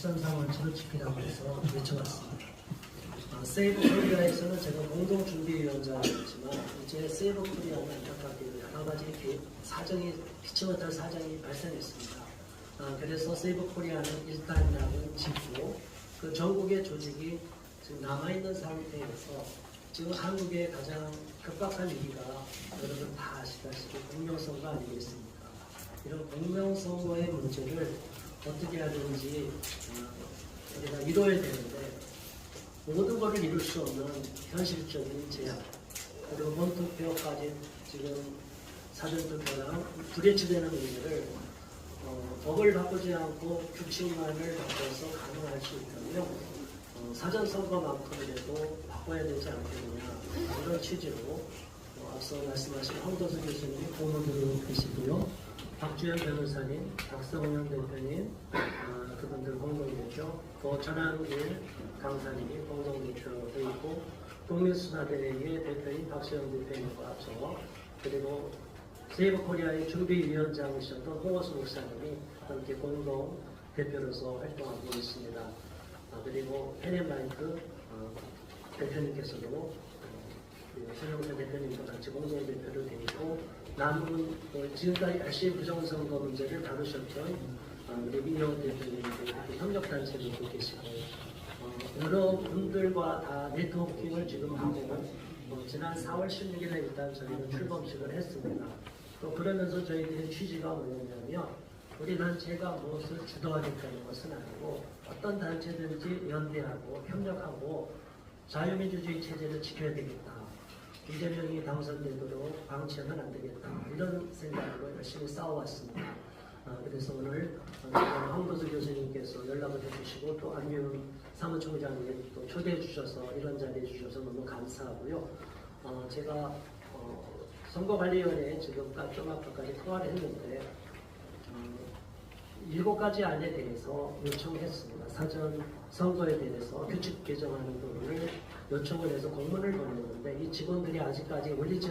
작전상을 지도치기라고 해서 외쳐봤습니다. 어, 세이브 코리아에서는 제가 공동준비위원장이었지만 이제 세이브 코리아는 안타깝게 여러 가지 사정이 피치 못할 사정이 발생했습니다. 어, 그래서 세이브 코리아는 일단락을 짓고 그 전국의 조직이 지금 남아있는 상태에서 지금 한국의 가장 급박한 위기가 여러분 다 아시다시피 공명선거 아니겠습니까? 이런 공명선거의 문제를 어떻게 해야 되는지 어, 우리가 이뤄야 되는데 모든 것을 이룰 수 없는 현실적인 제약. 그리고 본투표까지 지금 사전투표랑 불일치되는 문제를 어, 법을 바꾸지 않고 규칙만을 바꿔서 가능할 수 있다면 어, 사전선거만큼이라도 바꿔야 되지 않겠느냐. 이런 취지로 어, 앞서 말씀하신 황도수 교수님 공모들어 계시고요 박주현 변호사님, 박성현 대표님 어, 그분들 공동대표 또 전한길 강사님이 공동대표 되어 있고 국민수사대회의 대표인 박수영 대표님과 앞서 그리고 세이버 코리아의 준비위원장이셨던 홍호수 목사님이 함께 공동 대표로서 활동하고 있습니다. 아, 그리고 펜앤마이크 어, 대표님께서도 어, 그리고 손영태 대표님과 같이 공동 대표로 되어 있고 남은 어, 지금까지 RC 부정선거 문제를 다루셨던 어, 우리 민영 대표님도 협력단체도 계시고 어, 여러 분들과 다 네트워킹을 지금 하고 어, 지난 4월 16일에 일단 저희는 출범식을 했습니다. 또 그러면서 저희들의 취지가 뭐냐면 우리 단체가 무엇을 주도하겠다는 것은 아니고 어떤 단체든지 연대하고 협력하고 자유민주주의 체제를 지켜야 되겠다. 이재명이 당선되도록 방치하면 안 되겠다. 이런 생각으로 열심히 싸워왔습니다. 아, 그래서 오늘 어, 황도수 교수님께서 연락을 해주시고 또 안윤 사무총장님 또 초대해 주셔서 이런 자리해 주셔서 너무 감사하고요. 어, 제가 어, 선거관리위원회에 지금까지 좀 아까까지 통화를 했는데 어, 일곱 가지 안에 대해서 요청했습니다. 사전 선거에 대해서 규칙 개정하는 부분을 요청을 해서 공문을 보냈는데 이 직원들이 아직까지 올리지